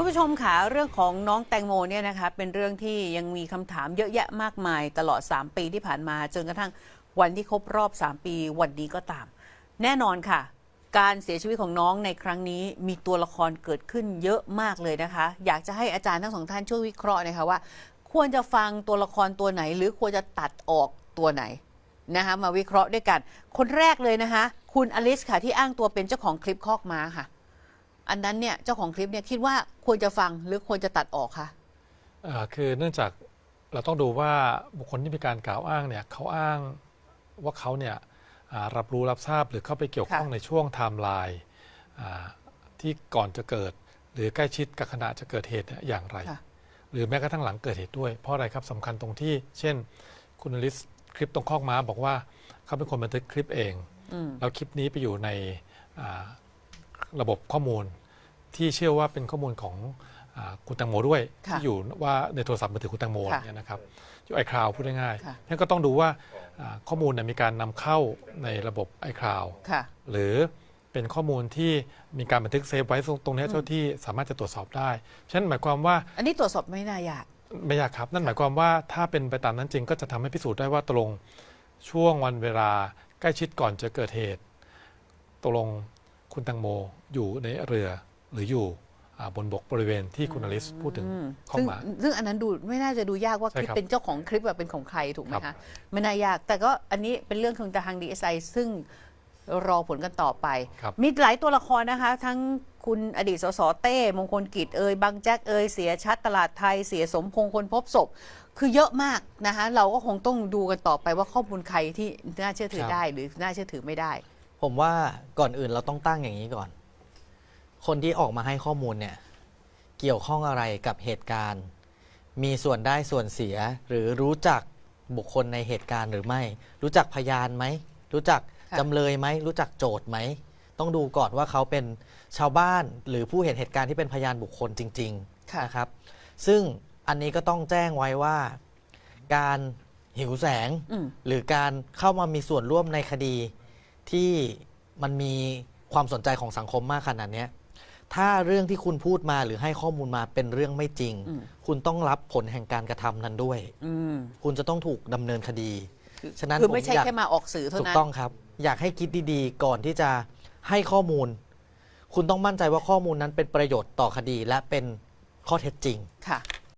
คุณผู้ชมค่ะเรื่องของน้องแตงโมเนี่ยนะคะเป็นเรื่องที่ยังมีคำถามเยอะแยะมากมายตลอด 3 ปีที่ผ่านมา จนกระทั่งวันที่ครบรอบ 3 ปีวันนี้ก็ตาม แน่นอนค่ะ การเสียชีวิตของน้องในครั้งนี้มีตัวละครเกิดขึ้นเยอะมากเลยนะคะ อยากจะให้อาจารย์ทั้งสองท่านช่วยวิเคราะห์นะคะว่า ควรจะฟังตัวละครตัวไหน หรือควรจะตัดออกตัวไหนนะคะมาวิเคราะห์ด้วยกัน คนแรกเลยนะคะ คุณอลิสค่ะที่อ้างตัวเป็นเจ้าของคลิปคอกม้าค่ะ อันนั้นเนี่ยเจ้าของคลิปเนี่ยคิดว่าควรจะฟังหรือควรจะตัดออกคะเอ่อคือเนื่องจากเราต้องดูว่าบุคคลที่มีการกล่าวอ้างเนี่ยเขาอ้างว่าเขาเนี่ยอ่ารับรู้รับทราบหรือเข้าไปเกี่ยวข้องในช่วงไทม์ไลน์อ่าที่ก่อนจะเกิด หรือใกล้ชิดกับขณะจะเกิดเหตุเนี่ยอย่างไร ค่ะ หรือแม้กระทั่งหลังเกิดเหตุด้วย เพราะอะไรครับสำคัญตรงที่ เช่น คุณอลิสคลิปตรงคอกม้าบอกว่าเขาเป็นคนบันทึกคลิปเอง อืม แล้วคลิปนี้ไปอยู่ในอ่า ระบบข้อมูล ที่เชื่อว่าเป็นข้อมูลของอาคุณแตงโมด้วยค่ะที่อยู่ว่าในโทรศัพท์มือถือคุณแตงโมค่ะเนี่ยนะครับอยู่ไอคลาวพูดง่ายค่ะๆนั่นก็ต้องดูว่าอ่าข้อมูลเนี่ยมีการนำเข้าในระบบไอคลาวค่ะหรือเป็นข้อมูลที่มีการบันทึกเซฟไว้ตรงตรงนี้อืมเจ้าที่สามารถจะตรวจสอบได้ฉะนั้นหมายความว่า อันนี้ตรวจสอบไม่น่ายากไม่ยากครับ นั่นหมายความว่าถ้าเป็นไปตามนั้นจริงก็จะทำให้พิสูจน์ได้ว่าตกลงช่วงวันเวลาใกล้ชิดก่อนจะเกิดเหตุตกลง คุณแตังโมอยู่ในเรือหรืออยู่อ่าบนบกบริเวณที่คุณอลิสพูดถึงอืมข้อซึ่งมาซึ่งอันนั้นดูไม่น่าจะดูยากว่าคใช่ลิปครับเป็นเจ้าของคลิปแบบเป็นของใครถูกไหมครัคะบไม่น่ายาก แต่ก็อันนี้เป็นเรื่องของทางดีเอสไอซึ่งรอผลกันต่อไปครับมีหลายตัวละครนะคะ ทั้งคุณอดีตสสเต้มงคลกิจเอ่ยบางแจ็คเอ่ยเสียชัดตลาดไทยเสียสมพงษ์คนพบศพ คือเยอะมากนะคะ เราก็คงต้องดูกันต่อไปว่าข้อมูลใครที่น่าเชื่อถือได้หรือน่าเชื่อถือไม่ได้ ผมว่าก่อนอื่นเราต้องตั้งอย่างนี้ก่อน คนที่ออกมาให้ข้อมูลเนี่ย เกี่ยวข้องอะไรกับเหตุการณ์ มีส่วนได้ส่วนเสีย หรือรู้จักบุคคลในเหตุการณ์หรือไม่ รู้จักพยานไหม รู้จักค่ะจำเลยไหม รู้จักโจทย์ไหม ต้องดูก่อนว่าเขาเป็นชาวบ้านหรือผู้เห็นเหตุการณ์ที่เป็นพยานบุคคลจริงค่ะๆนะครับ ซึ่งอันนี้ก็ต้องแจ้งไว้ว่า การหิวแสงอืมหรือการเข้ามามีส่วนร่วมในคดี ที่มันมีความสนใจของสังคมมากขนาดเนี้ยถ้าเรื่องที่คุณพูดมาหรือให้ข้อมูลมาเป็นเรื่องไม่จริง อืม คุณต้องรับผลแห่งการกระทำนั้นด้วย อืมคุณจะต้องถูกดำเนินคดี ฉะนั้นคือไม่ผใช่อยาก แค่มาออกสื่อเท่าถูกนั้น ต้องครับ อยากให้คิดดีๆ ก่อนที่จะให้ข้อมูล คุณต้องมั่นใจว่าข้อมูลนั้นเป็นประโยชน์ต่อคดีและเป็นข้อเท็จจริง ค่ะ